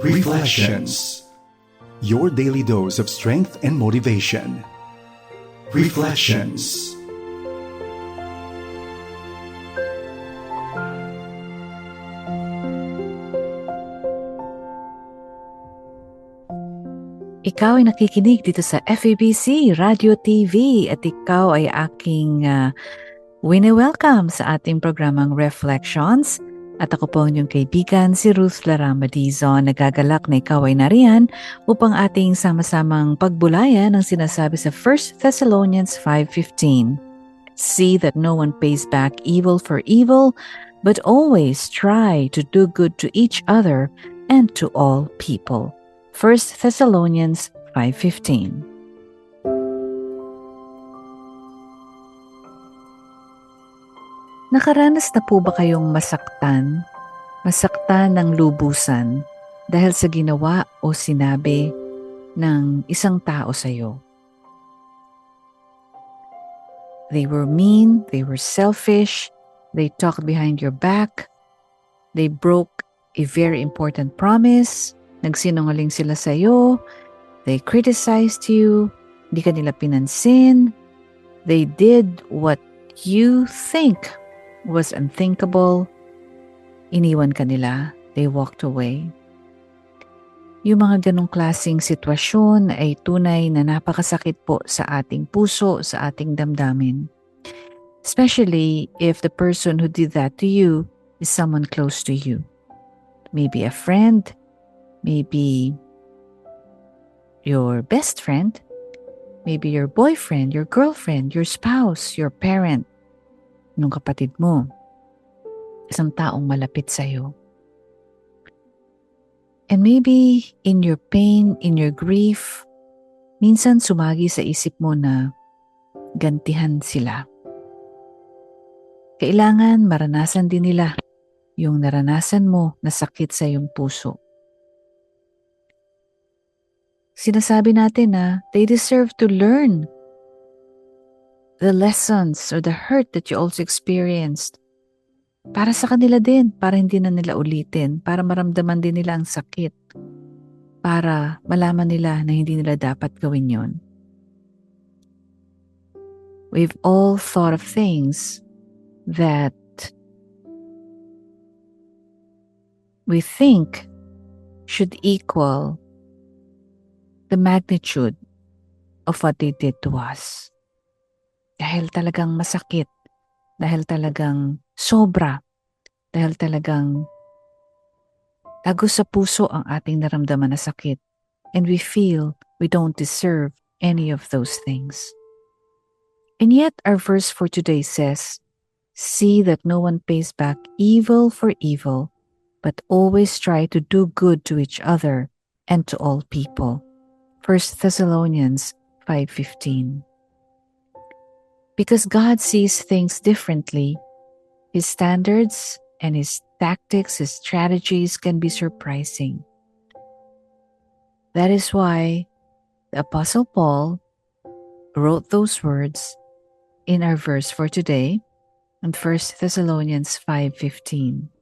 Reflections Your daily dose of strength and motivation. Reflections Ikaw ay nakikinig dito sa FABC Radio TV at ikaw ay aking uh, wini-welcome sa ating programang Reflections. At ako po ang inyong kaibigan, si Ruth Laramba Dizon. Nagagalak na ikaw ay nariyan upang ating sama-samang pagbulayan ang sinasabi sa 1 Thessalonians 5.15. See that no one pays back evil for evil, but always try to do good to each other and to all people. 1 Thessalonians 5.15 Nakaranas na po ba kayong masaktan, masaktan ng lubusan dahil sa ginawa o sinabi ng isang tao sa iyo? They were mean, they were selfish, they talked behind your back, they broke a very important promise, nagsinungaling sila sa iyo, they criticized you, hindi ka nila pinansin, they did what you think was unthinkable. Iniwan ka nila. They walked away. Yung mga ganong klasing sitwasyon ay tunay na napakasakit po sa ating puso, sa ating damdamin. Especially if the person who did that to you is someone close to you. Maybe a friend, maybe your best friend, maybe your boyfriend, your girlfriend, your spouse, your parent, ng kapatid mo, isang taong malapit sa iyo. And maybe in your pain, in your grief, minsan sumagi sa isip mo na gantihan sila. Kailangan maranasan din nila yung naranasan mo na sakit sa iyong puso. Sinasabi natin na they deserve to learn the lessons or the hurt that you also experienced para sa kanila din, para hindi na nila ulitin, para maramdaman din nila ang sakit, para malaman nila na hindi nila dapat gawin yon. We've all thought of things that we think should equal the magnitude of what they did to us. Dahil talagang masakit. Dahil talagang sobra. Dahil talagang tagos sa puso ang ating naramdaman na sakit. And we feel we don't deserve any of those things. And yet our verse for today says, See that no one pays back evil for evil, but always try to do good to each other and to all people. 1 Thessalonians 5.15 because God sees things differently. His standards and his tactics, his strategies can be surprising. That is why the Apostle Paul wrote those words in our verse for today in 1 Thessalonians 5.15.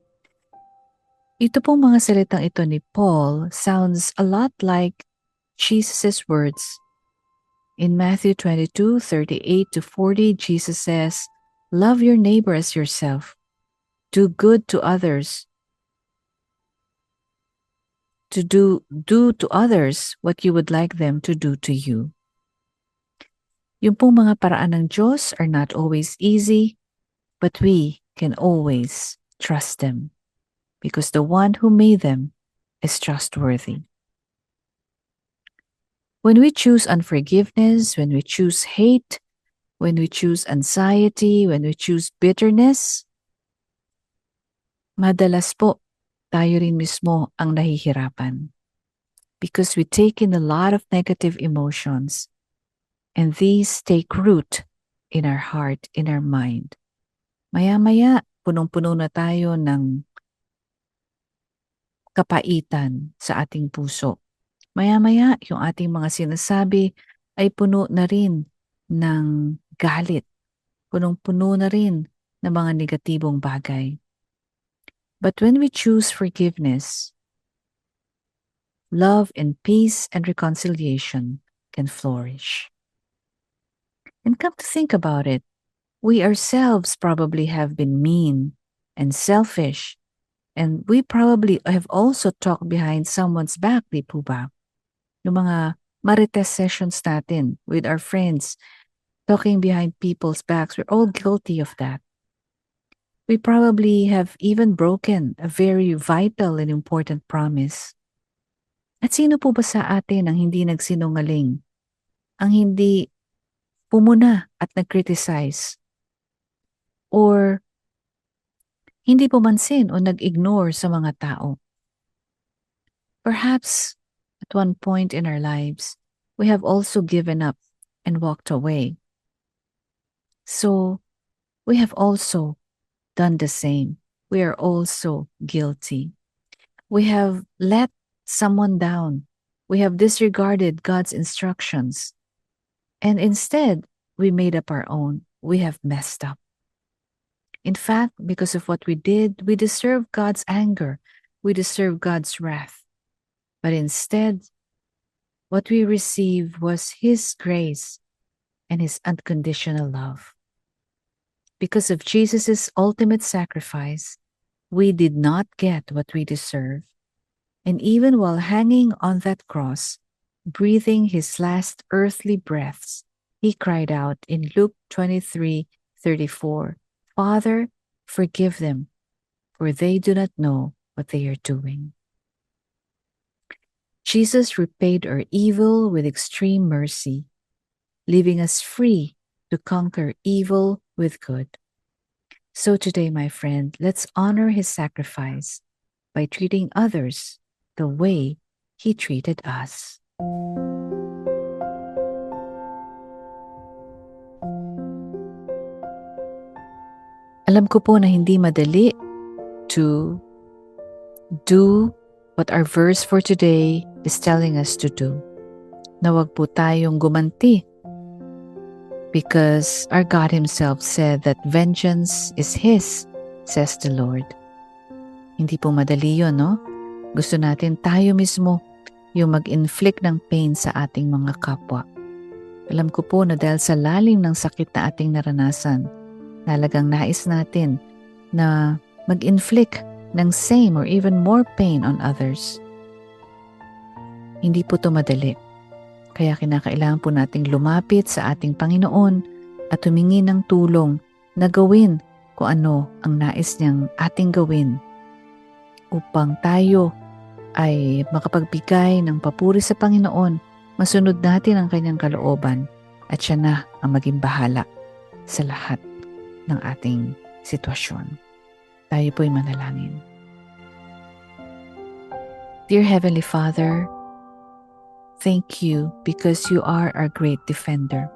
Ito pong mga salitang ito ni Paul sounds a lot like Jesus' words In Matthew 22 38 to 40, Jesus says, Love your neighbor as yourself. Do good to others. To do, do to others what you would like them to do to you. Yung pong mga paraan ng Diyos are not always easy, but we can always trust them because the one who made them is trustworthy. When we choose unforgiveness, when we choose hate, when we choose anxiety, when we choose bitterness, madalas po tayo rin mismo ang nahihirapan. Because we take in a lot of negative emotions and these take root in our heart, in our mind. Maya-maya, punong-puno na tayo ng kapaitan sa ating puso. Maya-maya, yung ating mga sinasabi ay puno na rin ng galit. Punong-puno na rin ng mga negatibong bagay. But when we choose forgiveness, love and peace and reconciliation can flourish. And come to think about it, we ourselves probably have been mean and selfish, and we probably have also talked behind someone's back, di po ba? Yung mga marites sessions natin with our friends, talking behind people's backs, we're all guilty of that. We probably have even broken a very vital and important promise. At sino po ba sa atin ang hindi nagsinungaling? Ang hindi pumuna at nag-criticize? Or hindi pumansin o nag-ignore sa mga tao? Perhaps at one point in our lives, we have also given up and walked away. So, we have also done the same. We are also guilty. We have let someone down. We have disregarded God's instructions. And instead, we made up our own. We have messed up. In fact, because of what we did, we deserve God's anger. We deserve God's wrath. But instead, what we received was His grace and His unconditional love. Because of Jesus' ultimate sacrifice, we did not get what we deserve. And even while hanging on that cross, breathing his last earthly breaths, he cried out in Luke 23 34, Father, forgive them, for they do not know what they are doing. Jesus repaid our evil with extreme mercy, leaving us free to conquer evil with good. So today, my friend, let's honor his sacrifice by treating others the way he treated us. Alam ko po na hindi madali to do what our verse for today is telling us to do. Na wag po tayong gumanti because our God Himself said that vengeance is His, says the Lord. Hindi po madali yun, no? Gusto natin tayo mismo yung mag-inflict ng pain sa ating mga kapwa. Alam ko po na dahil sa lalim ng sakit na ating naranasan, talagang nais natin na mag-inflict ng same or even more pain on others. Hindi po to madali. Kaya kinakailangan po nating lumapit sa ating Panginoon at humingi ng tulong na gawin kung ano ang nais niyang ating gawin upang tayo ay makapagbigay ng papuri sa Panginoon, masunod natin ang kanyang kalooban at siya na ang maging bahala sa lahat ng ating sitwasyon. Tayo po'y manalangin. Dear Heavenly Father, thank you because you are our great defender.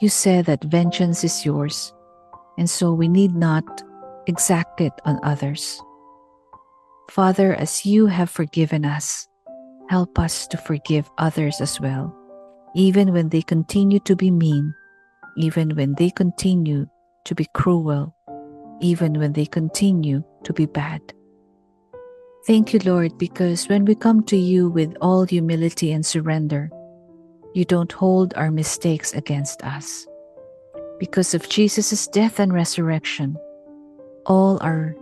You said that vengeance is yours, and so we need not exact it on others. Father, as you have forgiven us, help us to forgive others as well, even when they continue to be mean, even when they continue to be cruel, even when they continue to be bad. Thank you, Lord, because when we come to you with all humility and surrender, you don't hold our mistakes against us. Because of Jesus' death and resurrection, all our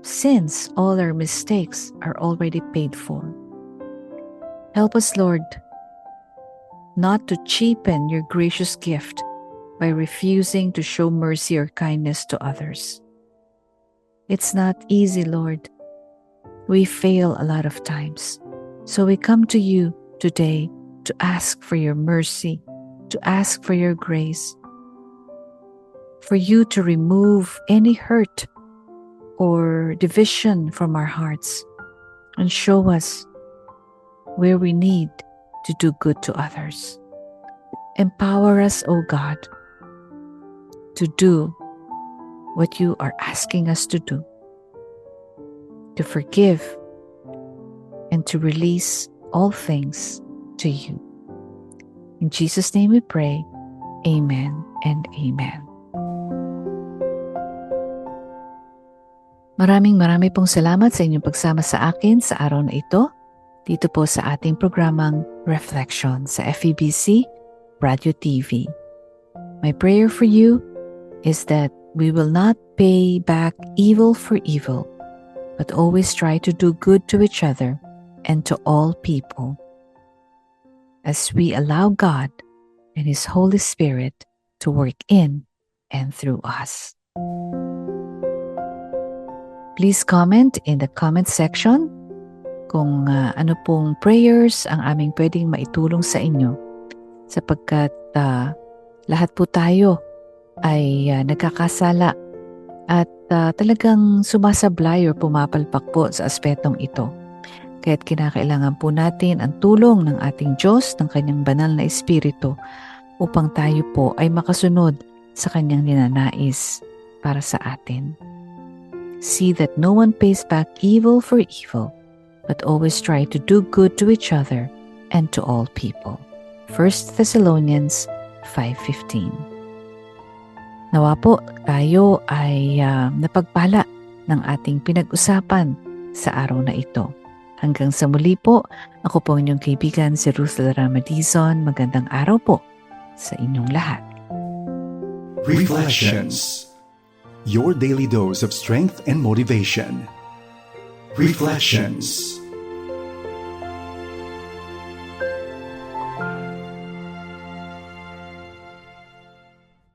sins, all our mistakes are already paid for. Help us, Lord, not to cheapen your gracious gift by refusing to show mercy or kindness to others. It's not easy, Lord. We fail a lot of times. So we come to you today to ask for your mercy, to ask for your grace, for you to remove any hurt or division from our hearts and show us where we need to do good to others. Empower us, O God, to do what you are asking us to do, to forgive and to release all things to you. In Jesus' name we pray. Amen and amen. Maraming marami pong salamat sa inyong pagsama sa akin sa araw na ito. dito po sa ating programang Reflection sa FEBC Radio TV. My prayer for you is that we will not pay back evil for evil, but always try to do good to each other and to all people. As we allow God and His Holy Spirit to work in and through us. Please comment in the comment section kung ah, ano pong prayers ang aming pwedeng maitulong sa inyo sapagkat ah, lahat po tayo ay ah, nagkakasala at ah, talagang sumasablay or pumapalpak po sa aspetong ito. Kaya't kinakailangan po natin ang tulong ng ating Diyos, ng kanyang banal na Espiritu upang tayo po ay makasunod sa kanyang ninanais para sa atin. See that no one pays back evil for evil, but always try to do good to each other and to all people. 1 Thessalonians 5.15 Nawa po tayo ay ah, napagpala ng ating pinag-usapan sa araw na ito. Hanggang sa muli po, ako po inyong kaibigan si Ruth Ramadizon. Magandang araw po sa inyong lahat. Reflections. Your daily dose of strength and motivation. Reflections.